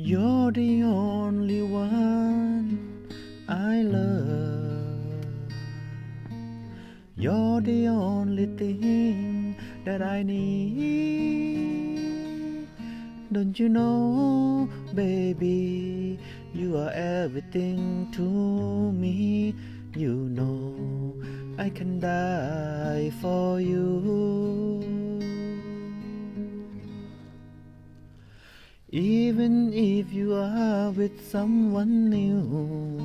You're the only one I love. You're the only thing that I need. Don't you know, baby, you are everything to me. You know I can die for you. Even if you are with someone new,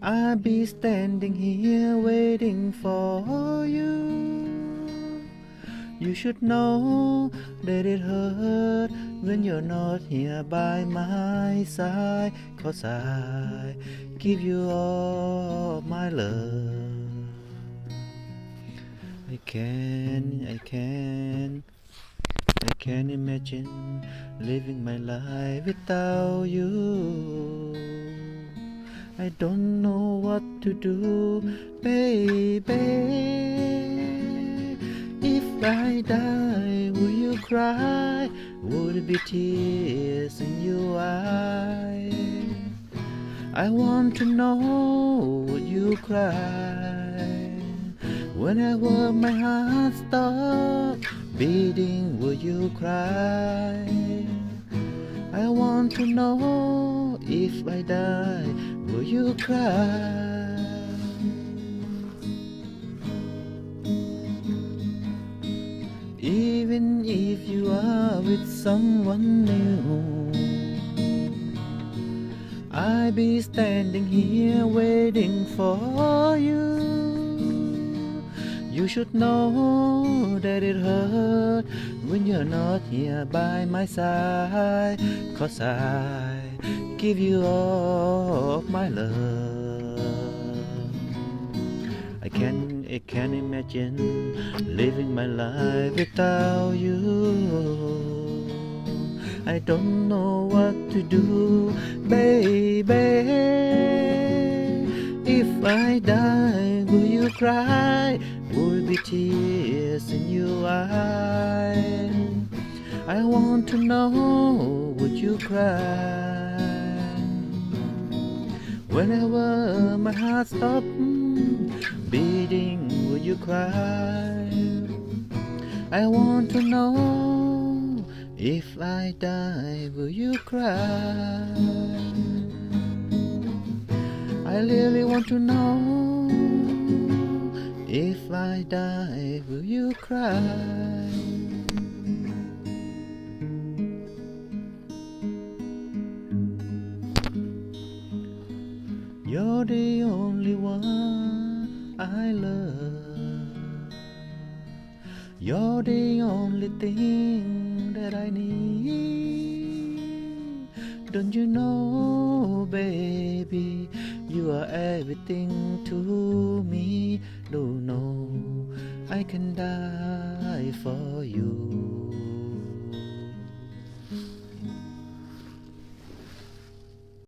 I'll be standing here waiting for you. You should know that it hurt when you're not here by my side. Cause I give you all my love. I can, I can. I can't imagine living my life without you. I don't know what to do, baby. If I die, will you cry? Would it be tears in your eyes? I want to know would you cry whenever my heart stops beating? will you cry? I want to know if I die, will you cry? Even if you are with someone new, I'll be standing here waiting for you. You should know that it hurt when you're not here by my side. Cause I give you all of my love. I can I can't imagine living my life without you. I don't know what to do, baby. If I die, will you cry? Will be tears in your eyes? I want to know, would you cry? Whenever my heart stops beating, would you cry? I want to know if I die, will you cry? I really want to know if I die, will you cry? You're the only one I love. You're the only thing that I need. Don't you know, baby, you are everything to me. Don't know I can die for you.